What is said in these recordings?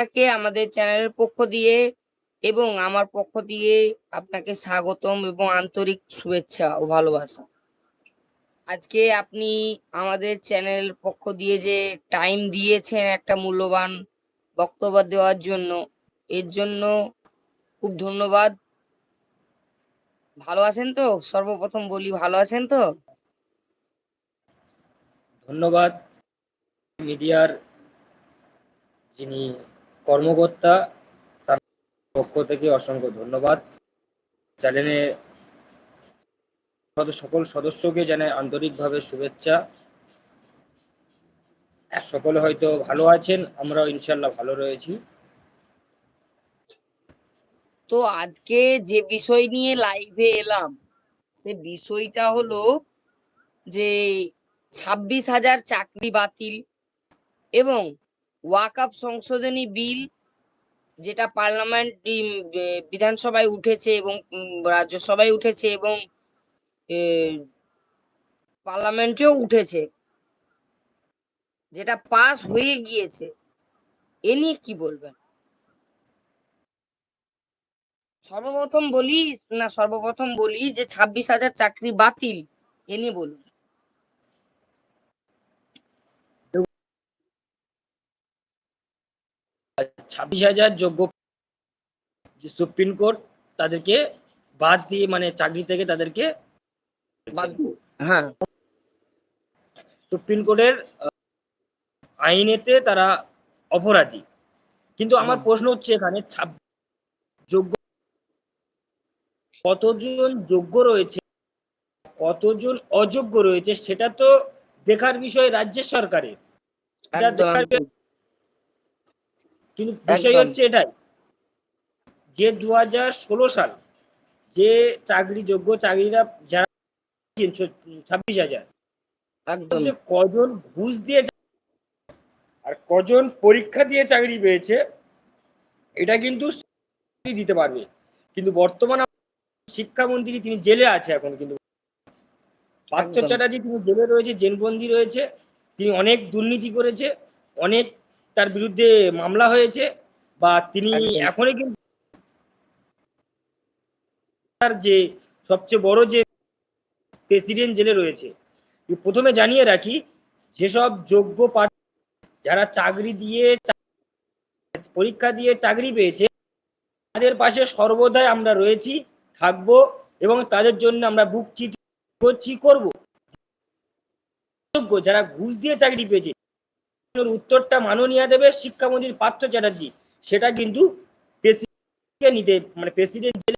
আপনাকে আমাদের চ্যানেলের পক্ষ দিয়ে এবং আমার পক্ষ দিয়ে আপনাকে স্বাগতম এবং আন্তরিক শুভেচ্ছা ও ভালোবাসা। আজকে আপনি আমাদের চ্যানেল পক্ষ দিয়ে যে টাইম দিয়েছেন একটা মূল্যবান বক্তব্য দেওয়ার জন্য, এর জন্য খুব ধন্যবাদ। ভালো আছেন তো? সর্বপ্রথম বলি, ভালো আছেন তো? ধন্যবাদ। মিডিয়ার যিনি কর্মকর্তা তার পক্ষ থেকে অসংখ্য ধন্যবাদ। চ্যানেলে সকল সদস্যকে জানাই আন্তরিকভাবে শুভেচ্ছা। সকলে হয়তো ভালো আছেন, আমরাও ইনশাল্লাহ ভালো রয়েছি। তো আজকে যে বিষয় নিয়ে লাইভে এলাম, সে বিষয়টা হলো যে ছাব্বিশ হাজার চাকরি বাতিল এবং ওয়াকআপ সংশোধনী বিল যেটা পার্লামেন্ট বিধানসভায় উঠেছে এবং রাজ্যসভায় উঠেছে এবং পার্লামেন্টেও উঠেছে, যেটা পাস হয়ে গিয়েছে, এ নিয়ে কি বলবেন? সর্বপ্রথম বলি, না সর্বপ্রথম বলি যে ছাব্বিশ হাজার চাকরি বাতিল, এ নিয়ে বলুন। ছাব্বিশ হাজার যোগ্য যে সুপ্রিম কোর্ট তাদেরকে বাদ দিয়ে মানে চাকরি থেকে তাদেরকে হ্যাঁ। সুপ্রিম কোর্টের আইনেতে তারা অপরাধী। কিন্তু আমার প্রশ্ন হচ্ছে এখানে যোগ্য কতজন যোগ্য রয়েছে কতজন অযোগ্য রয়েছে সেটা তো দেখার বিষয় রাজ্যের সরকারের সেটা একদম দেখার একদম। কিন্তু বিষয় হচ্ছে এটাই যে দু হাজার ষোলো সাল যে চাকরি যোগ্য চাকরিরা যারা ছাব্বিশ হাজার কজন ঘুষ দিয়ে আর কজন পরীক্ষা দিয়ে চাকরি পেয়েছে এটা কিন্তু দিতে পারবে। কিন্তু বর্তমান শিক্ষামন্ত্রী তিনি জেলে আছে এখন কিন্তু। পার্থ চ্যাটার্জি তিনি জেলে রয়েছে জেলবন্দি রয়েছে তিনি অনেক দুর্নীতি করেছে অনেক তার বিরুদ্ধে মামলা হয়েছে বা তিনি এখনই কিন্তু তার যে সবচেয়ে বড় যে প্রেসিডেন্ট জেলে রয়েছে। প্রথমে জানিয়ে রাখি যেসব যোগ্য প্রার্থী যারা চাকরি দিয়ে পরীক্ষা দিয়ে চাকরি পেয়েছে তাদের পাশে সর্বদাই আমরা রয়েছি থাকব এবং তাদের জন্য আমরা বুক চিতি করছি করব। যোগ্য যারা ঘুষ দিয়ে চাকরি পেয়েছে উত্তরটা মাননীয় দেবে শিক্ষামন্ত্রী পার্থ চ্যাটার্জি। সেটা কিন্তু নিতে মানে প্রেসিডেন্ট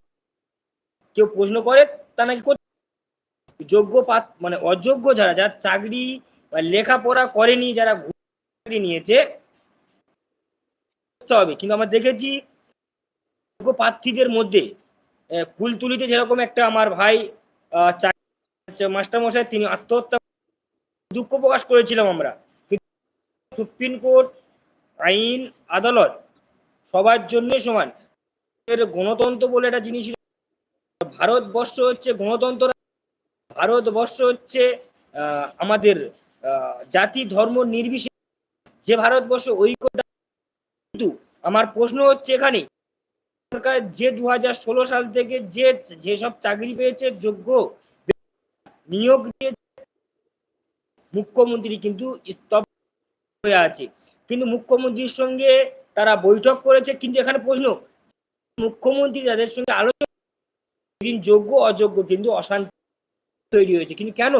কেউ প্রশ্ন করে, তা নাকি যোগ্য পাত- মানে অযোগ্য যারা যারা চাকরি বা লেখাপড়া করেনি, যারা চাকরি নিয়েছে হবে। কিন্তু আমরা দেখেছি যোগ্য প্রার্থীদের মধ্যে কুলতুলিতে যেরকম একটা আমার ভাই মাস্টার মশাই তিনি আত্মহত্যা দুঃখ প্রকাশ করেছিলাম আমরা। সুপ্রিম কোর্ট, আইন, আদালত সবার জন্য সমান। গণতন্ত্র বলে একটা জিনিস ভারতবর্ষ হচ্ছে গণতন্ত্র। ভারতবর্ষ হচ্ছে আমাদের জাতি, ধর্ম নির্বিশেষে যে ভারতবর্ষ ঐক্য কিন্তু আমার প্রশ্ন হচ্ছে এখানে, সরকার যে দু হাজার ষোলো সাল থেকে যে যেসব চাকরি পেয়েছে, যোগ্য নিয়োগ দিয়ে মুখ্যমন্ত্রী কিন্তু স্তব্ধ হয়ে আছে। কিন্তু মুখ্যমন্ত্রীর সঙ্গে তারা বৈঠক করেছে, কিন্তু এখানে প্রশ্ন, মুখ্যমন্ত্রী তাদের সঙ্গে আলোচনা যোগ্য, অযোগ্য, কিন্তু অশান্তি তৈরি হয়েছে। কিন্তু কেন?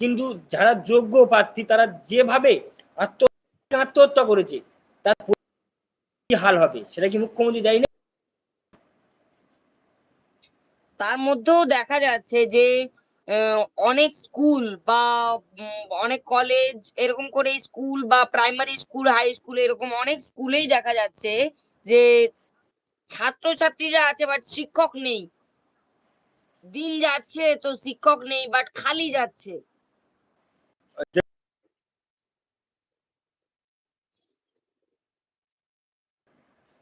কিন্তু যারা যোগ্য প্রার্থী, তারা যেভাবে আত্ম আত্মহত্যা করেছে, তার কি হাল হবে, সেটা কি মুখ্যমন্ত্রী দেয় না তার মধ্যেও দেখা যাচ্ছে যে অনেক স্কুল বা অনেক কলেজ এরকম করে স্কুল বা প্রাইমারি স্কুল হাই স্কুল এরকম অনেক স্কুলেই দেখা যাচ্ছে যে ছাত্রছাত্রীরা আছে বাট শিক্ষক নেই। দিন যাচ্ছে তো শিক্ষক নেই বাট খালি যাচ্ছে।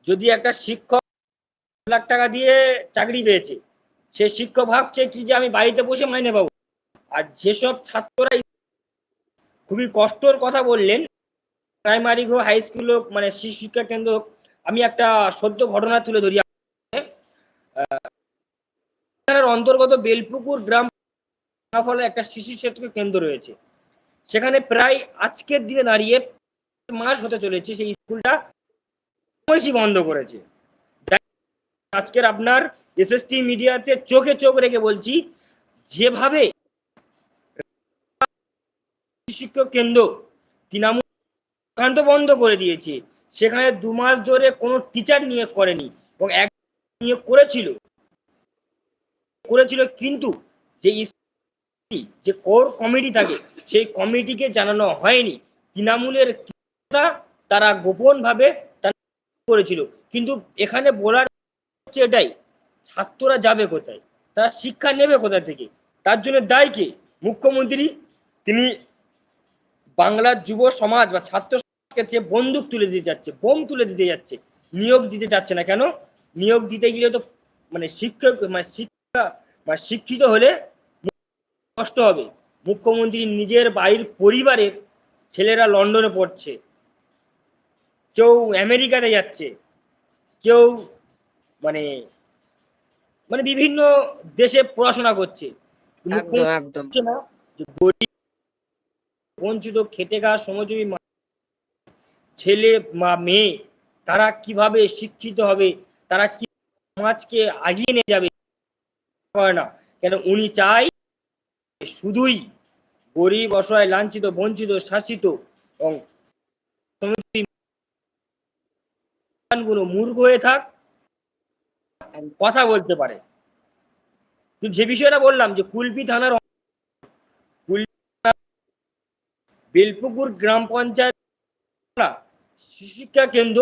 যদি একটা শিক্ষক লাখ টাকা দিয়ে চাকরি পেয়েছে সে শিক্ষক ভাবছে কি যে আমি বাড়িতে বসে মাইনে পাবো। আর যেসব ছাত্ররা খুবই কষ্টর কথা বললেন প্রাইমারি হোক হাই স্কুল হোক মানে শিশু শিক্ষা কেন্দ্র হোক, আমি একটা সদ্য ঘটনা তুলে ধরি অন্তর্গত বেলপুকুর গ্রাম ফলে একটা শিশু সেতু কেন্দ্র রয়েছে। সেখানে প্রায় আজকের দিনে দাঁড়িয়ে মাস হতে চলেছে, সেই স্কুলটা বন্ধ করেছে। আজকের আপনার এসএসটি মিডিয়াতে চোখে চোখ রেখে বলছি, যেভাবে শিক্ষক কেন্দ্র তৃণমূল একান্ত বন্ধ করে দিয়েছে, সেখানে দু মাস ধরে কোনো টিচার নিয়োগ করেনি এবং এক নিয়োগ করেছিল। করেছিল কিন্তু যে যে কোর কমিটি থাকে, সেই কমিটিকে জানানো হয়নি। তৃণমূলের তারা গোপনভাবে করেছিল। কিন্তু এখানে বলার হচ্ছে এটাই, ছাত্ররা যাবে কোথায়? তারা শিক্ষা নেবে কোথা থেকে? তার জন্য দায় কে? মুখ্যমন্ত্রী, তিনি বাংলার যুব সমাজ বা ছাত্র সমাজকে বন্দুক তুলে দিতে যাচ্ছে, বোম তুলে দিতে যাচ্ছে, নিয়োগ দিতে যাচ্ছে না কেন? নিয়োগ দিতে গেলে তো মানে শিক্ষক মানে শিক্ষা মানে শিক্ষিত হলে কষ্ট হবে। মুখ্যমন্ত্রী নিজের বাড়ির পরিবারের ছেলেরা লন্ডনে পড়ছে। কেউ আমেরিকাতে যাচ্ছে। কেউ মানে মানে বিভিন্ন দেশে পড়াশোনা করছে। একদম একদম। বঞ্চিত খেটে খাওয়া শ্রমজীবী ছেলে বা মেয়ে তারা কীভাবে শিক্ষিত হবে? তারা কি সমাজকে আগিয়ে নিয়ে যাবে? করে না। কেন উনি চাই শুধুই গরিব অসহায় লাঞ্ছিত বঞ্চিত শাসিত এবং মূর্খ হয়ে থাক কথা বলতে পারে। কিন্তু যে বিষয়টা বললাম যে কুলপি থানার বেলপুকুর গ্রাম পঞ্চায়েত শিক্ষা কেন্দ্র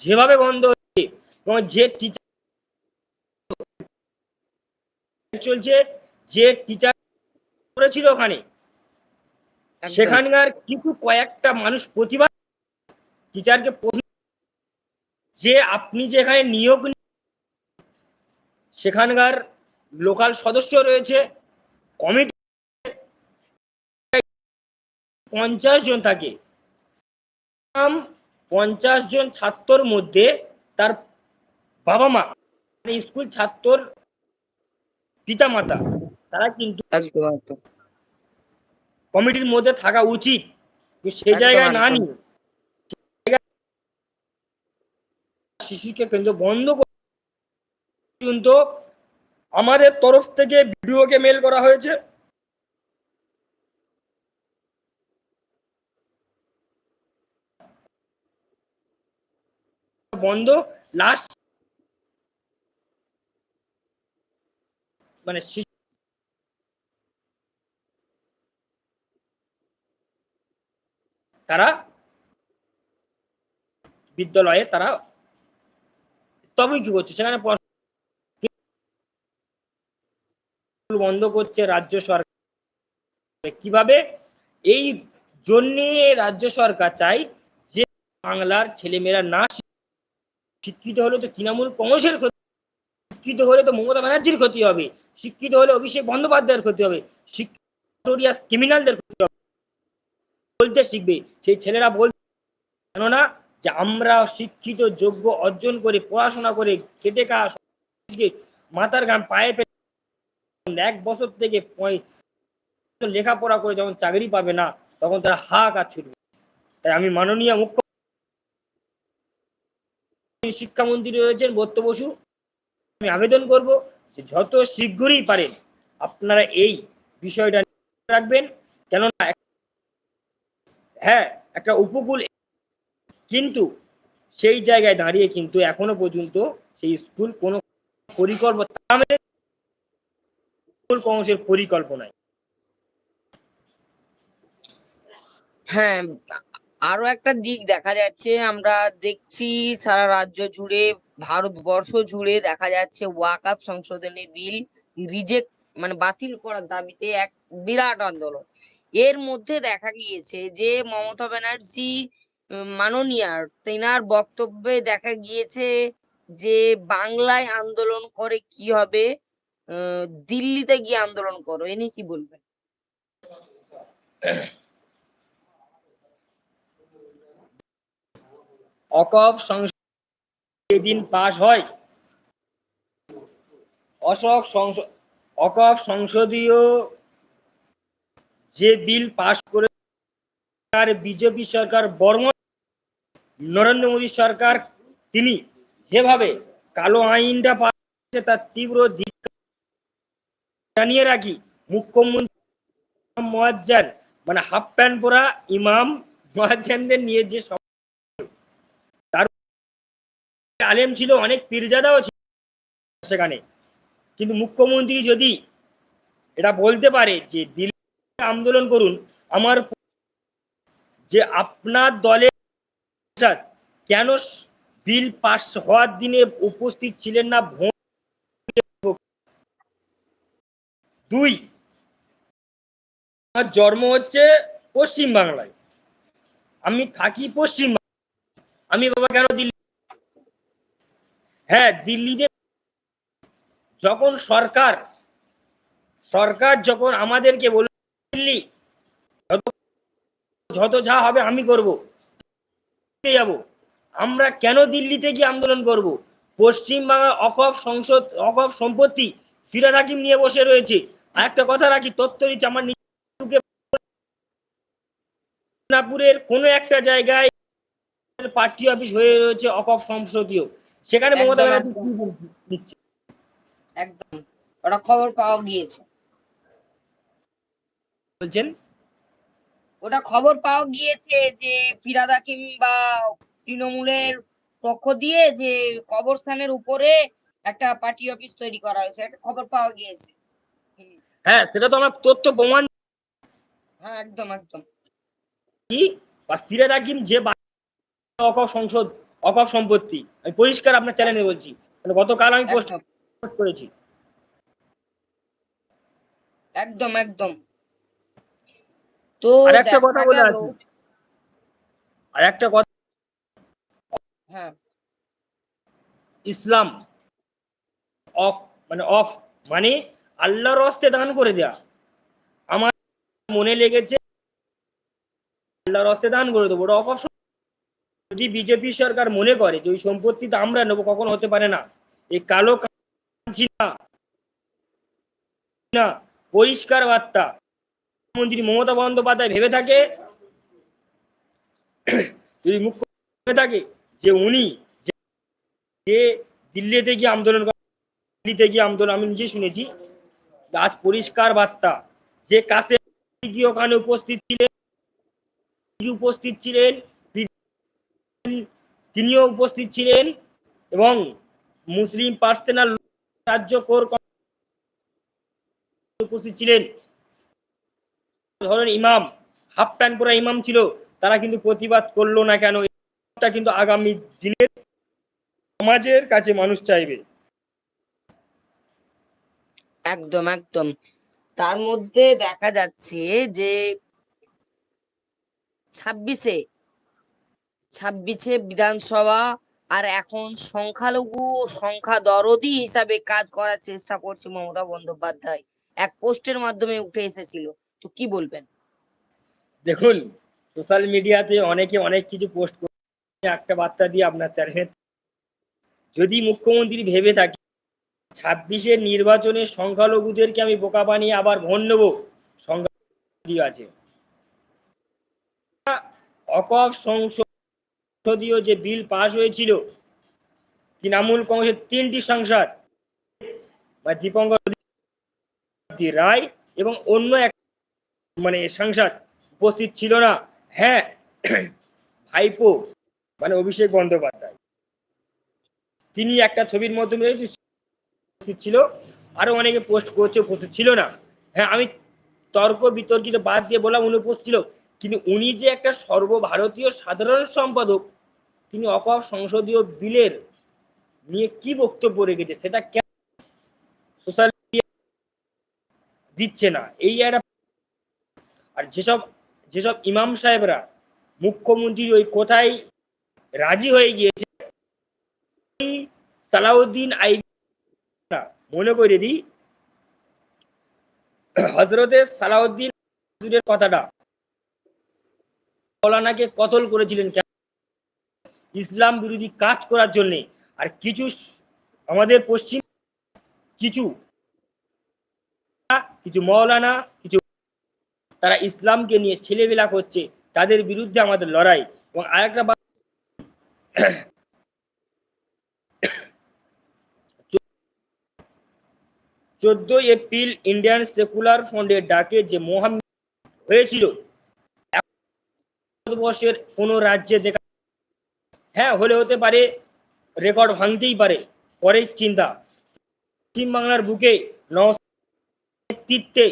যেভাবে বন্ধ হচ্ছে এবং যে টিচার চলছে যে টিচার করেছিল ওখানে সেখানকার কিছু কয়েকটা মানুষ প্রতিবাদ টিচারকে যে আপনি যেখানে নিয়োগ সেখানকার লোকাল সদস্য রয়েছে কমিটি পঞ্চাশ জন থাকে। পঞ্চাশ জন ছাত্রর মধ্যে তার বাবা মা মানে স্কুল ছাত্রর পিতা মাতা তারা কিন্তু কমিটির মধ্যে থাকা উচিত। সে জায়গায় না নিয়ে শিশুকে কেন্দ্র বন্ধ করে পর্যন্ত আমাদের তরফ থেকে ভিডিওকে মেল করা হয়েছে। বন্ধ লাস্ট মানে তারা বিদ্যালয়ে তারা তবে কি করছে? সেখানে পড়াশোনা বন্ধ করছে রাজ্য সরকার। কীভাবে? এই জন্যে রাজ্য সরকার চাই যে বাংলার ছেলেমেয়েরা না শিক্ষিত হলে তো তৃণমূল কংগ্রেসের ক্ষতি শিক্ষিত হলে তো মমতা ব্যানার্জির ক্ষতি হবে। শিক্ষিত হলে অভিষেক বন্দ্যোপাধ্যায়ের ক্ষতি হবে। শিক্ষিত ক্রিমিনালদের ক্ষতি হবে। বলতে শিখবে। সেই ছেলেরা বল কেননা যে আমরা শিক্ষিত, যোগ্য, অর্জন করে, পড়াশোনা করে খাওয়া সবকিছুকে মাথার গান পায়ে এক বছর থেকে লেখাপড়া করে যখন চাকরি পাবে না, তখন তারা কাজ ছুটবে তাই আমি মাননীয় মুখ্য শিক্ষামন্ত্রী রয়েছেন বত্য বসু। আমি আবেদন করব যে যত শীঘ্রই পারেন, আপনারা এই বিষয়টা রাখবেন। কেননা হ্যাঁ একটা উপকূল কিন্তু সেই জায়গায় দাঁড়িয়ে কিন্তু এখনও পর্যন্ত সেই স্কুল কোনো পরিকল্পনা কংগ্রেসের পরিকল্পনায়? হ্যাঁ আরও একটা দিক দেখা যাচ্ছে, আমরা দেখছি সারা রাজ্য জুড়ে, ভারতবর্ষ জুড়ে দেখা যাচ্ছে ওয়াকআপ সংশোধনী বিল রিজেক্ট মানে বাতিল করার দাবিতে এক বিরাট আন্দোলন। এর মধ্যে দেখা গিয়েছে যে মমতা ব্যানার্জি মাননীয়ার তেনার বক্তব্যে দেখা গিয়েছে যে বাংলায় আন্দোলন করে কি হবে দিল্লিতে গিয়ে আন্দোলন করো, এ নিয়ে কি বলবেন অকফ যেদিন পাশ হয়। অশোক সংস- অকপ সংসদীয় যে বিল পাশ করে আর বিজেপি সরকার বর্ম নরেন্দ্র মোদী সরকার তিনি যেভাবে কালো আইনটা পাশ তার তীব্র জানিয়ে রাখি, মুখ্যমন্ত্রী মোয়াজ্জান মানে হাফ প্যান্ট পরা ইমাম মোয়াজ্জানদের নিয়ে যে সভা তার আলেম ছিল, অনেক পীরজাদাও ছিল সেখানে। কিন্তু মুখ্যমন্ত্রী যদি এটা বলতে পারে যে দিল্লি আন্দোলন করুন, আমার যে আপনার দলের কেন বিল পাস হওয়ার দিনে উপস্থিত ছিলেন না, ভোট দুই। আমার জন্ম হচ্ছে পশ্চিম বাংলায়। আমি থাকি পশ্চিম আমি বাবা কেন দিল্লি? হ্যাঁ দিল্লিতে যখন সরকার সরকার যখন আমাদেরকে বলল দিল্লি, যত যা হবে আমি করব। যাব। আমরা কেন দিল্লিতে গিয়ে আন্দোলন করব? পশ্চিম বাংলার অকপ সংসদ, অকপ সম্পত্তি ফিরাদ হাকিম নিয়ে বসে রয়েছে। আর একটা কথা রাখি তথ্য আমার মেদিনীপুরের কোনো একটা জায়গায় পার্টি অফিস হয়ে রয়েছে অকপ সংসদীয়। সেখানে মমতা ব্যানার্জি একদম। ওটা খবর পাওয়া গিয়েছে। বলছেন? ওটা খবর পাওয়া গিয়েছে যে ফিরাদ হাকিম বা তৃণমূলের পক্ষ দিয়ে যে কবরস্থানের উপরে একটা পার্টি অফিস তৈরি করা হয়েছে। একটা খবর পাওয়া গিয়েছে। হ্যাঁ সেটা তো আমার তথ্য প্রমাণ হ্যাঁ একদম একদম। কি? বা ফিরে রাখিম যে অকপ সংসদ অকপ সম্পত্তি। আমি পরিষ্কার আপনার চ্যানেলে বলছি। মানে গতকাল আমি পোস্ট করেছি। একদম একদম। তো আর একটা কথা বলে আর একটা কথা হ্যাঁ। ইসলাম অফ মানে অফ মানে আল্লাহর হস্তে দান করে দেয়া। আমার মনে লেগেছে, আল্লাহর হস্তে দান করে দেবো। যদি বিজেপি সরকার মনে করে যে ওই সম্পত্তিটা আমরা নেব, কখনো হতে পারে না। এই কালো না পরিষ্কার বার্তা। মুখ্যমন্ত্রী মমতা বন্দ্যোপাধ্যায় ভেবে থাকে, যদি মুখ্যমন্ত্রী থাকে যে উনি যে- দিল্লিতে গিয়ে আন্দোলন দিল্লিতে গিয়ে আন্দোলন আমি নিজে শুনেছি আজ পরিষ্কার বার্তা। যে কাছে ওখানে উপস্থিত ছিলেন উপস্থিত ছিলেন তিনিও উপস্থিত ছিলেন এবং মুসলিম পার্সোনাল রাজ্য উপস্থিত ছিলেন। ধরেন ইমাম, হাফ প্যান্ট পরা ইমাম ছিল, তারা কিন্তু প্রতিবাদ করল না কেন? এটা কিন্তু আগামী দিনের সমাজের কাছে মানুষ চাইবে। একদম একদম। তার মধ্যে দেখা যাচ্ছে যে ছাব্বিশে ছাব্বিশে বিধানসভা আর এখন সংখ্যালঘু সংখ্যা দরদি হিসাবে কাজ করার চেষ্টা করছে মমতা বন্দ্যোপাধ্যায়। এক পোস্টের মাধ্যমে উঠে এসেছিল। তো কি বলবেন? দেখুন, সোশ্যাল মিডিয়াতে অনেকে অনেক কিছু পোস্ট করে একটা বার্তা দিয়ে আপনার চ্যানেলে। যদি মুখ্যমন্ত্রী ভেবে থাকে ছাব্বিশের নির্বাচনে সংখ্যালঘুদেরকে আমি বোকা বানিয়ে আবার ভোট নেব। সংখ্যা আছে। অকপ সংসদীয় যে বিল পাশ হয়েছিল, তৃণমূল কংগ্রেসের তিনটি সংসদ বা দীপঙ্কর রায় এবং অন্য এক মানে সাংসদ উপস্থিত ছিল না। হ্যাঁ ভাইপো মানে অভিষেক বন্দ্যোপাধ্যায়। তিনি একটা ছবির মাধ্যমে উপস্থিত ছিল। আরও অনেকে পোস্ট করছে, উপস্থিত ছিল না। হ্যাঁ আমি তর্ক বিতর্কিত বাদ দিয়ে বললাম, উনি উপস্থিত ছিল। কিন্তু উনি যে একটা সর্বভারতীয় সাধারণ সম্পাদক, তিনি অকপ সংসদীয় বিলের নিয়ে কি বক্তব্য রেখেছে সেটা কেন সোশ্যাল দিচ্ছে না? এই একটা আর যেসব যেসব ইমাম সাহেবরা মুখ্যমন্ত্রী ওই কোথায় রাজি হয়ে গিয়েছে সালাউদ্দিন আই মনে করে দিই। হজরতের সালাউদ্দিন কথাটা। মৌলানাকে কতল করেছিলেন ইসলাম বিরোধী কাজ করার জন্য। আর কিছু আমাদের পশ্চিম কিছু কিছু মৌলানা, কিছু তারা ইসলামকে নিয়ে ছেলেবেলা করছে, তাদের বিরুদ্ধে আমাদের লড়াই। এবং আরেকটা বা- চোদ্দই এপ্রিল ইন্ডিয়ান সেকুলার ফ্রন্টের ডাকে যে মহাম হয়েছিল। ভারতবর্ষের কোনো রাজ্যে দেখা হ্যাঁ হলে হতে পারে, রেকর্ড ভাঙতেই পারে, পরের চিন্তা। পশ্চিমবাংলার বুকে নেতৃত্বে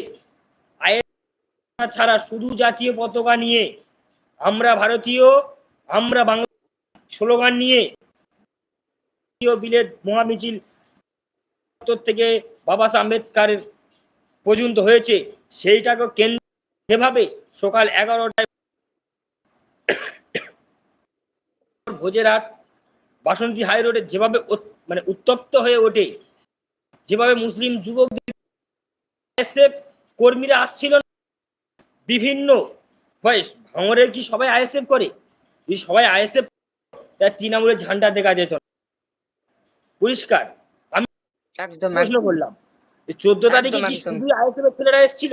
ছাড়া শুধু জাতীয় পতাকা নিয়ে আমরা ভারতীয়, আমরা বাংলা স্লোগান নিয়ে বিলের মহামিছিল থেকে বাবা আম্বেদকারের পর্যন্ত হয়েছে, সেইটাকে কেন্দ্র যেভাবে সকাল এগারোটায় ভোজেরহাট, বাসন্তী হাই রোডে যেভাবে মানে উত্তপ্ত হয়ে ওঠে, যেভাবে মুসলিম যুবকদের আইএসএফ কর্মীরা আসছিল বিভিন্ন ভাই ভাঙরের কি সবাই আইএসএফ করে? যদি সবাই আইএসএফ তার তৃণমূলের ঝান্ডা দেখা যেত পরিষ্কার। একদম প্রশ্ন করলাম। চোদ্দ তারিখে কি শুধু আইএসএফ এর ছেলেরা এসেছিল?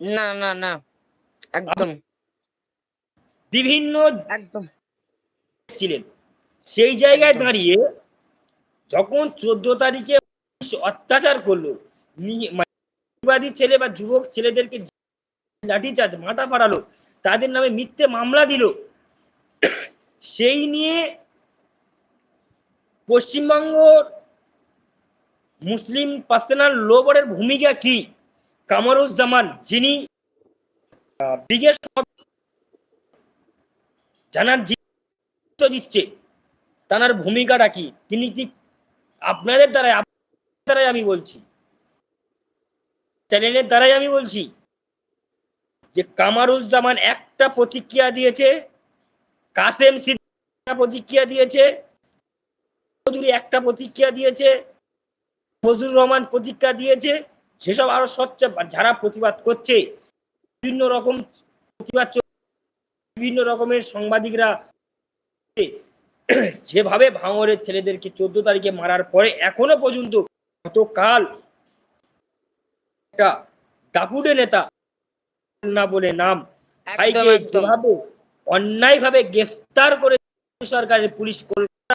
না না না। একদম। বিভিন্ন একদম। ছিলেন সেই জায়গায় দাঁড়িয়ে যখন চোদ্দ তারিখে অত্যাচার করল নি- মানে ছেলে বা যুবক ছেলেদেরকে লাঠিচার্জ মাথা ফাড়ালো তাদের নামে মিথ্যে মামলা দিল সেই নিয়ে পশ্চিমবঙ্গ মুসলিম পার্সোনাল লো বোর্ডের ভূমিকা কি? কামরুজ্জামান যিনি জানার গুরুত্ব দিচ্ছে, তার ভূমিকাটা কি? তিনি কি আপনাদের দ্বারাই দ্বারাই আমি বলছি। চ্যানেলের দ্বারাই আমি বলছি যে কামারুজ্জামান একটা প্রতিক্রিয়া দিয়েছে, কাসেম একটা প্রতিক্রিয়া দিয়েছে, চৌধুরী একটা প্রতিক্রিয়া দিয়েছে ফজলুর রহমান প্রতিক্রিয়া দিয়েছে যেসব আরও সচ্চা যারা প্রতিবাদ করছে বিভিন্ন রকম প্রতিবাদ বিভিন্ন রকমের সাংবাদিকরা যেভাবে ভাঙরের ছেলেদেরকে চোদ্দ তারিখে মারার পরে এখনও পর্যন্ত গতকাল একটা দাপুটে নেতা না বলে নাম ভাইকে যেভাবে অন্যায়ভাবে গ্রেফতার করে সরকারের পুলিশ কলকাতা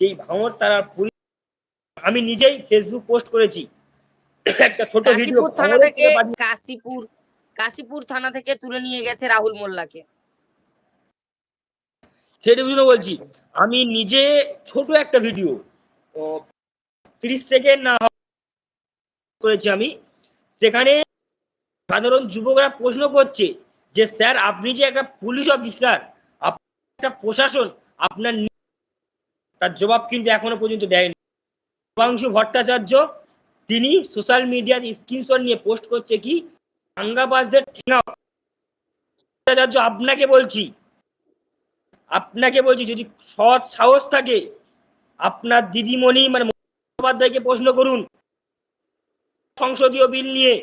সেই ভাঙর তারা পুলিশ আমি নিজেই ফেসবুক পোস্ট করেছি। একটা ছোট ভিডিও কাশীপুর থানা থেকে কাশীপুর কাশীপুর থানা থেকে তুলে নিয়ে গেছে রাহুল মোল্লাকে। সেটা জন্য বলছি আমি নিজে ছোট একটা ভিডিও তিরিশ সেকেন্ড না করেছি আমি। সেখানে সাধারণ যুবকরা প্রশ্ন করছে যে স্যার আপনি যে একটা পুলিশ অফিসার একটা প্রশাসন আপনার তার জবাব কিন্তু এখনও পর্যন্ত দেয়নি। শুভাংশু ভট্টাচার্য, তিনি সোশ্যাল মিডিয়ার স্ক্রিনশট নিয়ে পোস্ট করছে কি? দাঙ্গাবাজদের ভট্টাচার্য, আপনাকে বলছি আপনাকে বলছি, যদি সৎ সাহস থাকে, আপনার দিদিমণি মানে মমতা বন্দ্যোপাধ্যায়কে প্রশ্ন করুন। সংসদীয় বিল নিয়ে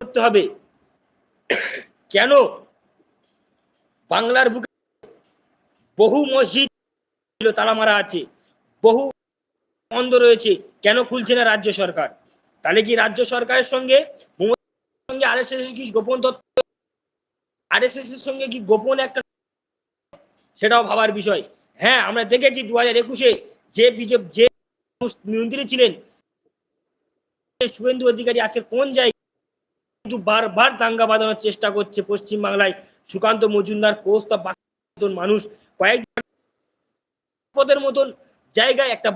করতে হবে। কেন? বাংলার বুকে বহু মসজিদ তালা মারা আছে। বহু বন্ধ রয়েছে, কেন খুলছে না রাজ্য সরকার? তাহলে কি রাজ্য সরকারের সঙ্গে সঙ্গে আরএসএস কি গোপন তথ্য আরএসএস এর সঙ্গে কি গোপন একটা সেটাও ভাবার বিষয়। হ্যাঁ আমরা দেখেছি দু হাজার একুশে যে বিজেপি, যে মন্ত্রী ছিলেন শুভেন্দু অধিকারী আছে কোন জায়গায় কিন্তু বারবার দাঙ্গা বাঁধানোর চেষ্টা করছে পশ্চিম বাংলায় সুকান্ত মজুমদার কোস্তা মানুষ কয়েক পদের মতন জায়গায় একটা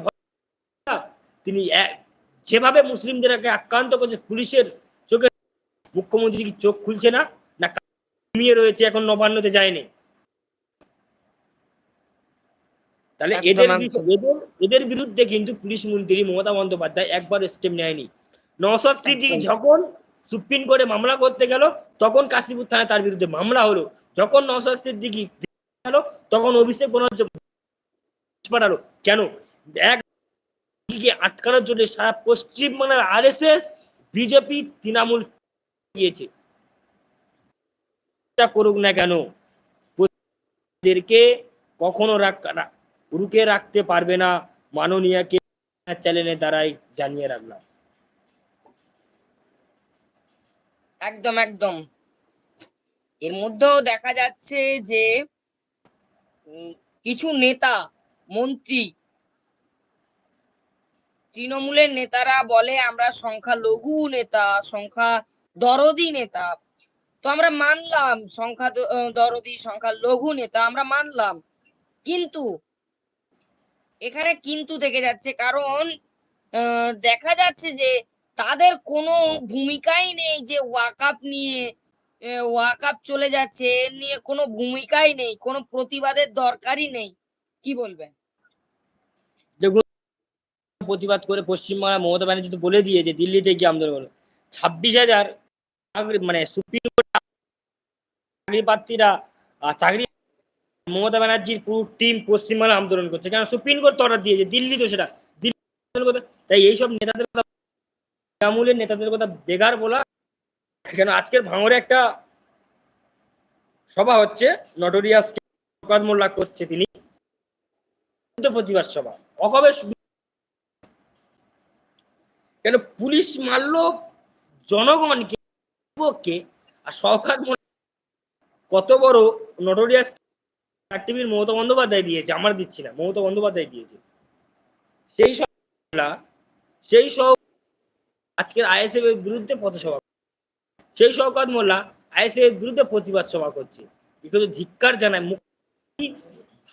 তিনি যেভাবে মুসলিমদেরকে আক্রান্ত করছে পুলিশের চোখে মুখ্যমন্ত্রী কি চোখ খুলছে না? না ঘুমিয়ে রয়েছে এখন নবান্নতে যায়নি। তাহলে এদের এদের এদের বিরুদ্ধে কিন্তু পুলিশ মন্ত্রী মমতা বন্দ্যোপাধ্যায় একবার স্টেপ নেয়নি। নওশাদ সিদ্দিকী যখন সুপ্রিম কোর্টে মামলা করতে গেল তখন কাশীপুর থানায় তার বিরুদ্ধে মামলা হলো। যখন নওশাদ সিদ্দিকী গেল তখন অভিষেক ব্যানার্জি পাঠালো। কেন? এক দিকে আটকানোর জন্য সারা পশ্চিম বাংলার আরএসএস, বিজেপি তৃণমূল দিয়েছে। করুক না কেন কখনো রাখ- রা- রুখে রাখতে পারবে না মাননীয়াকে চ্যানেলের দ্বারাই জানিয়ে রাখলাম। একদম একদম। এর মধ্যেও দেখা যাচ্ছে যে কিছু নেতা, মন্ত্রী তৃণমূলের নেতারা বলে, আমরা সংখ্যা লঘু নেতা, সংখ্যা দরদি নেতা। তো আমরা মানলাম, সংখ্যা দরদি, সংখ্যা লঘু নেতা, আমরা মানলাম। কিন্তু এখানে কিন্তু থেকে যাচ্ছে কারণ দেখা যাচ্ছে যে তাদের কোনো ভূমিকাই নেই যে ওয়াকআপ নিয়ে ওয়াকআপ চলে যাচ্ছে, নিয়ে কোনো ভূমিকাই নেই, কোনো প্রতিবাদের দরকারই নেই। কি বলবেন? প্রতিবাদ করে পশ্চিমবাংলা মমতা ব্যানার্জি তো বলে দিয়েছে, দিল্লিতে গিয়ে আন্দোলন করো। ছাব্বিশ হাজার চাকরি- মানে সুপ্রিম কোর্ট চাকরি প্রার্থীরা চাকরি মমতা ব্যানার্জির পুরো টিম পশ্চিমবাংলা আন্দোলন করছে। কারণ সুপ্রিম কোর্ট অর্ডার দিয়েছে, দিল্লি তো সেটা। দিল্লি তাই এইসব নেতাদের কথা তৃণমূলের নেতাদের কথা বেকার বলা। কেন? আজকের ভাঙরে একটা সভা হচ্ছে নটোরিয়াস মোল্লা করছে তিনি। প্রতিবাদ সভা। অকবে কেন পুলিশ মারলো জনগণকে পক্ষে আর সরকার কত বড় নটোরিয়াস টিভির মমতা বন্দ্যোপাধ্যায় দিয়েছে, আমার দিচ্ছি না, মমতা বন্দ্যোপাধ্যায় দিয়েছে। সেই সব সেই সব আজকের আইএসএফ এর বিরুদ্ধে পথসভা সেই শওকত মোল্লা আইএসএফ এর বিরুদ্ধে প্রতিবাদ সভা করছে। কিন্তু ধিক্কার জানায় মুখ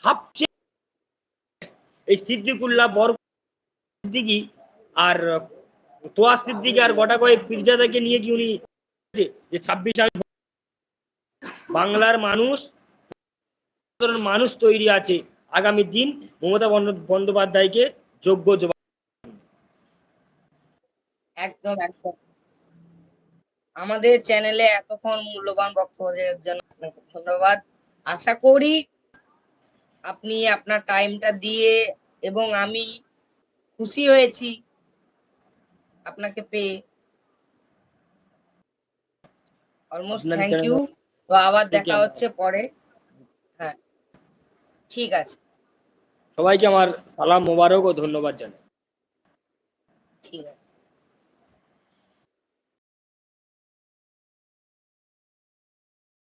ভাবছে এই সিদ্দিকুল্লাহ বর সিদ্দিকি আর তোয়া সিদ্দিকি আর গোটা কয়েক পীরজাদাকে নিয়ে কি উনি যে ছাব্বিশ বাংলার মানুষ মানুষ তৈরি আছে। আগামী দিন মমতা বন্দ- বন্দ্যোপাধ্যায়কে যোগ্য জবাব একদম একদম। আমাদের চ্যানেলে এতক্ষণ মূল্যবান বক্তব্য দেওয়ার জন্য আপনাকে ধন্যবাদ। আশা করি আপনি আপনার টাইমটা দিয়ে এবং আমি খুশি হয়েছি। আপনাকে পেয়ে অলমোস্ট থ্যাংক ইউ তো আবার দেখা হচ্ছে পরে। হ্যাঁ। ঠিক আছে। সবাইকে আমার সালাম মোবারক ও ধন্যবাদ জানাই। ঠিক আছে।